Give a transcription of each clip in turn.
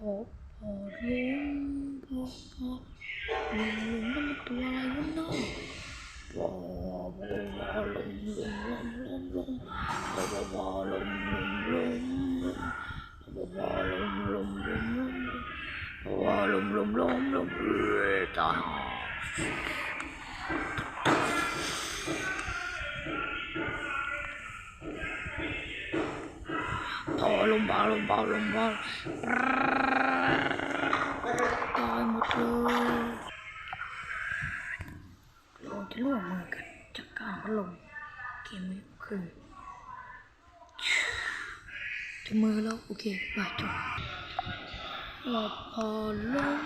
宝宝龙宝宝，我有那么多啦，有那么宝宝龙龙龙龙龙，宝宝宝龙龙龙龙，宝宝龙龙龙龙龙，宝宝龙龙龙龙龙，大号。 ลงลุงลุงเบาลมบาลมบาตายหมดเลยเราจะร่วมมือกันจัดการพัดลมเกมนี้คือถึงมือแล้วโอเคบายจบหลับพอลม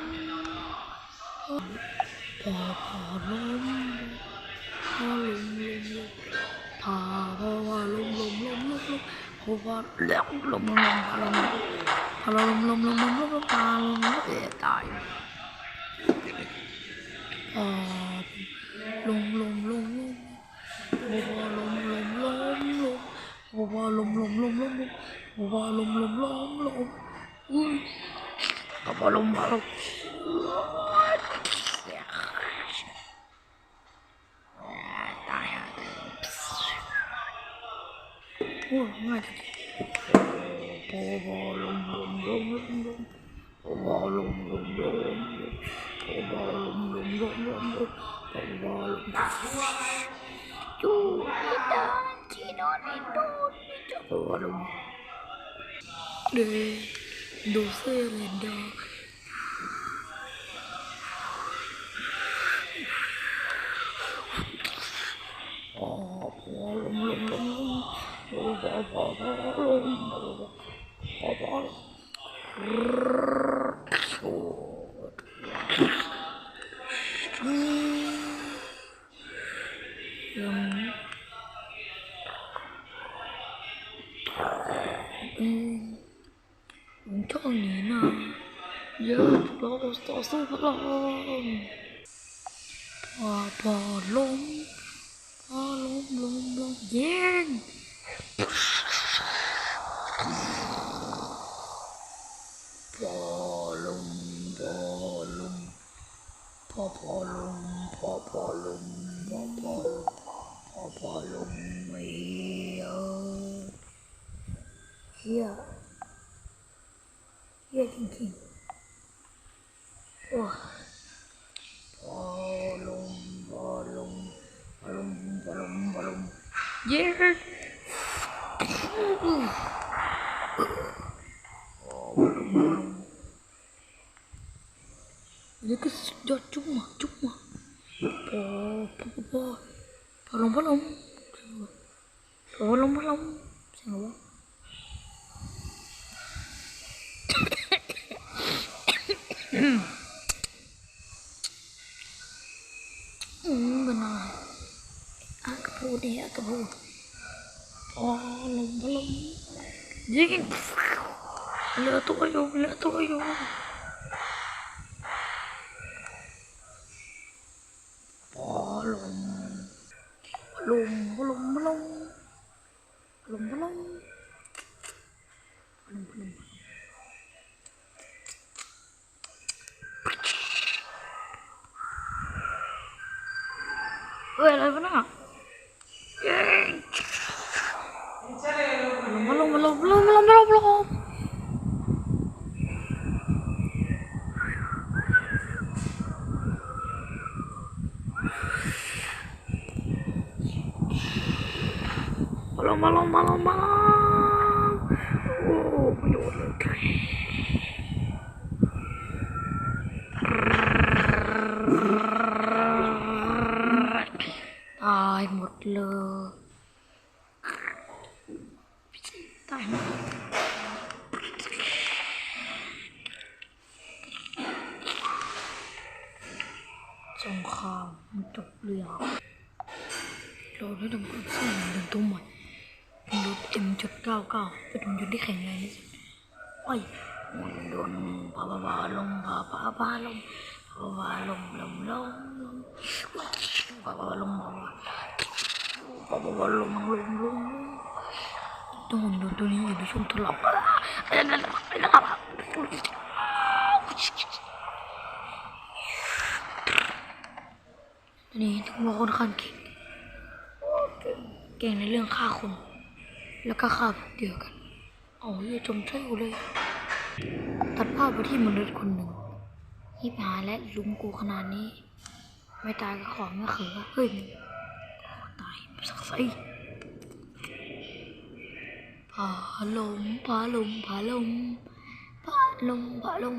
พอพอลมพอลมลมลม hô hoa léo lùm lùm lùm lùm lùm lùm lùm lùm lùm lùm lùm lùm hiện tại lùm lùm lùm lùm hô hoa lùm lùm lùm lùm hô hoa lùm lùm lùm lùm lùm hô hoa lùm lùm lùm lùm hô hoa lùm lùm lùm lùm Ủa, ngoài thật. Bò bò lùng lùng lùng lùng lùng Bò bò lùng lùng lùng lùng Bò bò lùng lùng lùng lùng lùng Bò bò lùng Chú Ida Chị nó đi Đồ xe lên đó 엄청이나 여기 먹었어 소블럼 와 벌롱 벌롱 롱롱 예 宝宝龙宝宝龙宝宝龙宝宝龙没有呀也挺近哇哇龙哇龙哇龙哇龙哇龙哇龙耶嗯 Wow, palom-palom. Palom-palom. Sino? Hmm, benar. Aku deh, aku. Palom-palom. Jadi, lihat tuh kayo, lihat tuh. blom, blom. Blom, blom. มาลงมาลงมาลงโอ้ประโยชน์เลยตายหมดเลยตายหมดสงครามมันจบเรื่องเราได้ทำการสร้างหนึ่งตัวใหม่ ลด M.99 เป็นหุ่นยนต์ที่แข็งแรงที่สุดโอ้ยหุ่นยนต์พาพาลงพาพาพาลงพาพาลงลงลงลงพาพาลงพาพาลงลงลงตัวหุ่นยนต์ตัวนี้อยู่ในช่วงทดลองนี่ต้องบอกคนข้างเก่งเก่งในเรื่องฆ่าคน แล้วก็ฆ่าเดียวกัน เอาเหี้ยจมเที่ยวเลย ตัดภาพไปที่มนุษย์คนหนึ่งฮิปหาและลุงกูขนาดนี้ ไม่ตายก็ขอไม่เขือเฮ้ยตายสักไซผาลมผาลมผาลมผาลมผาลม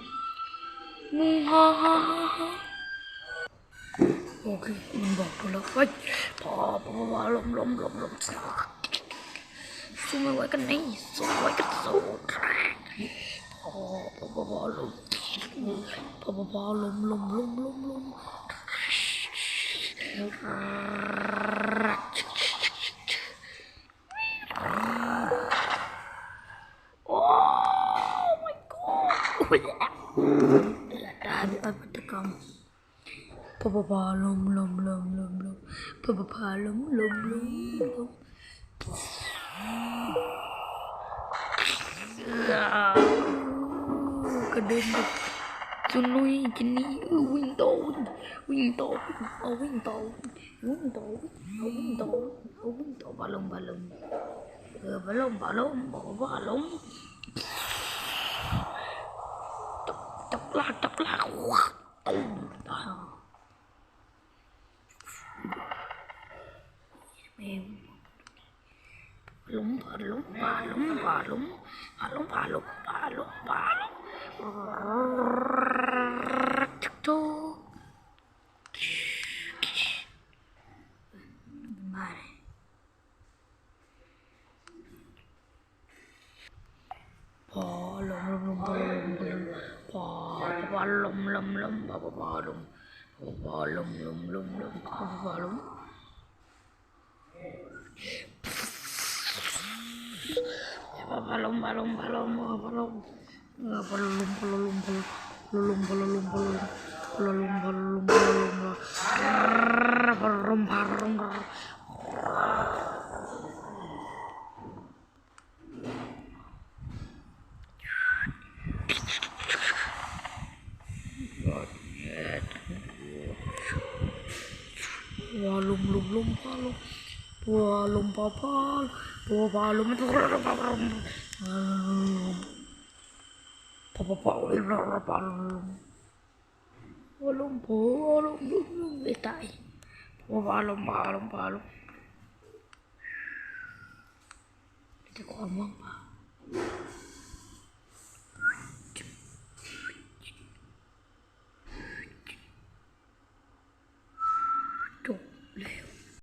มึงฮ่าฮ่าฮ่าโอเคมึงบอกกูแล้วเฮ้พอพอพอลมลมลมลมสักสู้ไม่ไหวกันนี่สู้ไม่ไหวกันสู้พอพอพอพอลมพอพอพอลมลมลมลมลม พาลมลมลมลมลมพะพะพาลมลมลมลมกระเด็นแบบจุนุยจินนี่วิ่งต่อวิ่งวิ่งต่อเอาวิ่งต่อวิ่งต่อเอาวิ่งต่อเอาวิ่งต่อบาลมบาลมเออบาลมบาลมบาบาลมจับจับลากจับลากตุ้มตา lumba, lumba, lumba, lumba, lumba, lumba, lumba, lumba. Tuk-tuk. Mare. Pa lum lum lum pa lum pa pa lum lum lum pa pa lum pa lum lum lum lum pa pa lum. palom palom palom palom Walum lum lum palum Wah, lumpa pol. Wah, balum itu. Papa pol, lumpa pol. Wah, lumpa, lumpa, lumpa, betai. Wah, balum,